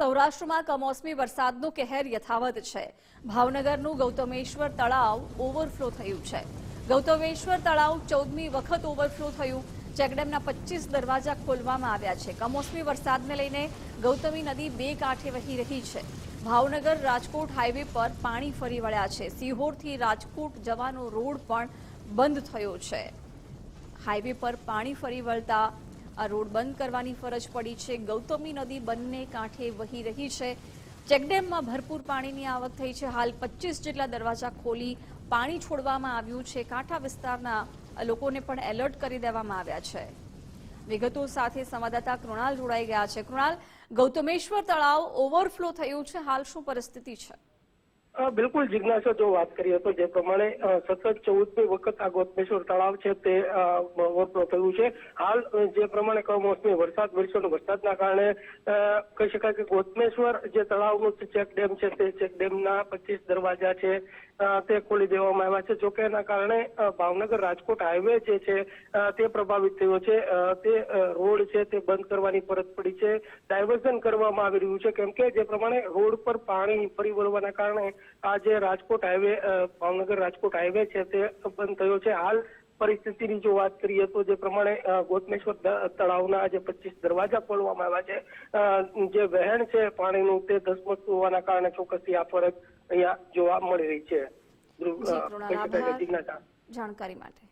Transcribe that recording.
સૌરાષ્ટ્રમાં કમોસમી વરસાદનો કહેર યથાવત છે. ભાવનગરનું ગૌતમેશ્વર તળાવ ઓવરફ્લો થયું છે. ગૌતમેશ્વર તળાવ ચૌદમી વખત ઓવરફ્લો થયું. ચેકડેમના પચીસ દરવાજા ખોલવામાં આવ્યા છે. કમોસમી વરસાદને લઈને ગૌતમી નદી બે કાંઠે વહી રહી છે. ભાવનગર રાજકોટ હાઈવે પર પાણી ફરી વળ્યા છે. સિહોરથી રાજકોટ જવાનો રોડ પણ બંધ થયો છે. હાઈવે પર પાણી ફરી વળતા આ રોડ બંધ કરવાની ફરજ પડી છે. ગૌતમી નદી બંને કાંઠે વહી રહી છે. ચેકડેમમાં ભરપૂર પાણીની આવક થઈ છે. હાલ પચીસ જેટલા દરવાજા ખોલી પાણી છોડવામાં આવ્યું છે. કાંઠા વિસ્તારના લોકોને પણ એલર્ટ કરી દેવામાં આવ્યા છે. વિગતો સાથે સંવાદદાતા કૃણાલ જોડાઈ ગયા છે. કૃણાલ, ગૌતમેશ્વર તળાવ ઓવરફ્લો થયું છે. હાલ શું પરિસ્થિતિ છે? બિલકુલ જિજ્ઞાસા, જો વાત કરીએ તો જે પ્રમાણે સતત ચૌદમી વખત આ ગોતમેશ્વર તળાવ છે તે ઓવરફ્લો થયું છે. હાલ જે પ્રમાણે કમોસમી વરસાદ વરસ્યો વરસાદના કારણે કહી શકાય કે ગોતમેશ્વર જે તળાવનું ચેક ડેમ છે તે ચેક ડેમના પચીસ દરવાજા છે તે ખોલી દેવામાં આવ્યા છે. જોકે એના કારણે ભાવનગર રાજકોટ હાઈવે જે છે તે પ્રભાવિત થયો છે. તે રોડ છે તે બંધ કરવાની ફરજ પડી છે. ડાયવર્ઝન કરવામાં આવી રહ્યું છે. કેમ કે જે પ્રમાણે રોડ પર પાણી ફરી વળવાના કારણે આ જે રાજકોટ હાઈવે ભાવનગર રાજકોટ હાઈવે છે તે બંધ થયો છે. હાલ પરિસ્થિતિની જો વાત કરીએ તો જે પ્રમાણે ગોતમેશ્વર તળાવના જે પચીસ દરવાજા ખોલવામાં આવ્યા છે જે વહેણ છે પાણીનું તે ધસમસતું હોવાના કારણે ચોક્કસથી આ ફરક અહીંયા જોવા મળી રહી છે. જાણકારી માટે.